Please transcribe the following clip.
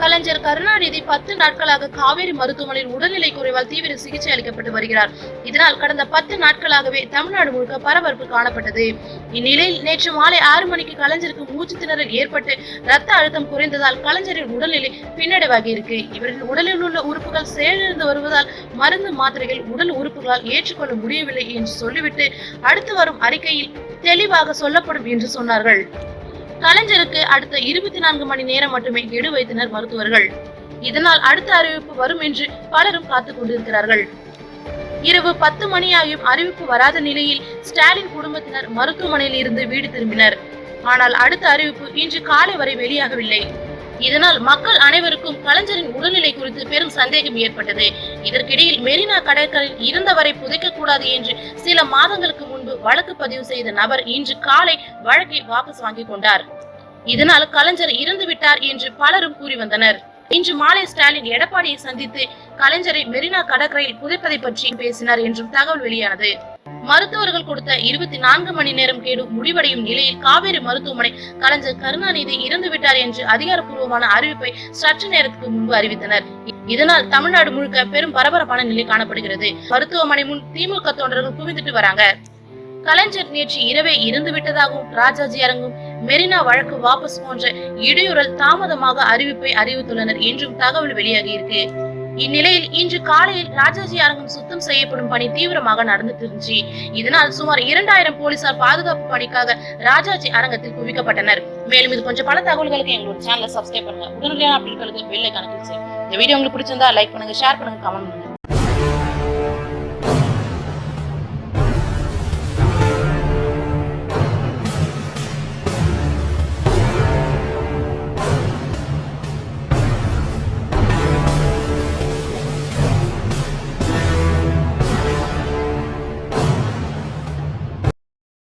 கலைஞர் கருணாநிதி பத்து நாட்களாக காவேரி மருத்துவமனையில் உடல்நிலை குறைவால் தீவிர சிகிச்சை அளிக்கப்பட்டு வருகிறார். இதனால் கடந்த பத்து நாட்களாகவே தமிழ்நாடு முழுக்க பரபரப்பு காணப்பட்டது. இந்நிலையில் நேற்று மாலை ஆறு மணிக்கு கலைஞருக்கு மூச்சு திணறல் ஏற்பட்டு ரத்த அழுத்தம் குறைந்ததால் கலைஞரின் உடல்நிலை பின்னடைவாகி இருக்கு. இவரின் உடலில் உள்ள உறுப்புகள் செயலிழந்து வருவதால் மருந்து மாத்திரைகள் உடல் உறுப்புகளால் ஏற்றுக்கொள்ள முடியவில்லை என்று சொல்லிவிட்டு அடுத்து வரும் அறிக்கையில் தெளிவாக சொல்லப்படும் என்று சொன்னார்கள். கலைஞருக்கு அடுத்த இருபத்தி நான்கு மணி நேரம் மட்டுமே கெடு வைத்தனர் மருத்துவர்கள். இதனால் அடுத்த அறிவிப்பு வரும் என்று பலரும் காத்துக் கொண்டிருக்கிறார்கள். இரவு பத்து மணியாகியும் அறிவிப்பு வராத நிலையில் ஸ்டாலின் குடும்பத்தினர் மருத்துவமனையில் இருந்து வீடு திரும்பினர். ஆனால் அடுத்த அறிவிப்பு இன்று காலை வரை வெளியாகவில்லை. இதனால் மக்கள் அனைவருக்கும் கலைஞரின் உடல்நிலை குறித்து பெரும் சந்தேகம் ஏற்பட்டது. இதற்கிடையில் மெரினா கடற்கரையில் இருந்தவரை புதைக்கக்கூடாது என்று சில மாதங்களுக்கு முன்பு வழக்கு பதிவு செய்த நபர் இன்று காலை வழக்கை வாபஸ் வாங்கிக் கொண்டார். இதனால் கலைஞர் இறந்து விட்டார் என்று பலரும் கூறி வந்தனர். இன்று மாலை ஸ்டாலின் எடப்பாடியை சந்தித்து கலைஞரை மெரினா கடற்கரையில் புதைப்பதை பற்றி பேசினார் என்றும் தகவல் வெளியானது. மருத்துவர்கள் கொடுத்த இருபத்தி நான்கு மணி நேரம் கேடு முடிவடையும் நிலையில் காவேரி மருத்துவமனை கலைஞர் கருணாநிதி இறந்து விட்டார் என்று அதிகாரப்பூர்வமான அறிவிப்பை சற்று நேரத்துக்கு முன்பு அறிவித்தனர். இதனால் தமிழ்நாடு முழுக்க பெரும் பரபரப்பான நிலை காணப்படுகிறது. மருத்துவமனை முன் திமுக தொண்டர்கள் குவிந்துட்டு வராங்க. கலைஞர் நேற்று இரவே இறந்து விட்டதாகவும் ராஜாஜி அரங்கும் மெரினா வழக்கு வாபஸ் போன்ற இடையூறல் தாமதமாக அறிவிப்பை அறிவித்துள்ளனர் என்றும் தகவல் வெளியாகி இருக்கு. இந்நிலையில் இன்று காலையில் ராஜாஜி அரங்கம் சுத்தம் செய்யப்படும் பணி தீவிரமாக நடந்துட்டு இருந்துச்சு இதனால் சுமார் இரண்டாயிரம் போலீசார் பாதுகாப்பு பணிக்காக ராஜாஜி அரங்கத்தில் குவிக்கப்பட்டனர். மேலும் இது கொஞ்சம் பல தகவல்களுக்கு எங்களோட சேனலை சப்ஸ்கிரைப் பண்ணுங்க. உடனடியான அப்டேட்களுக்கு பெல் கணக்கில் கிளிக் இந்த வீடியோ உங்களுக்கு பிடிச்சிருந்தா லைக் பண்ணுங்க ஷேர் பண்ணுங்க கமெண்ட் பண்ணுங்க.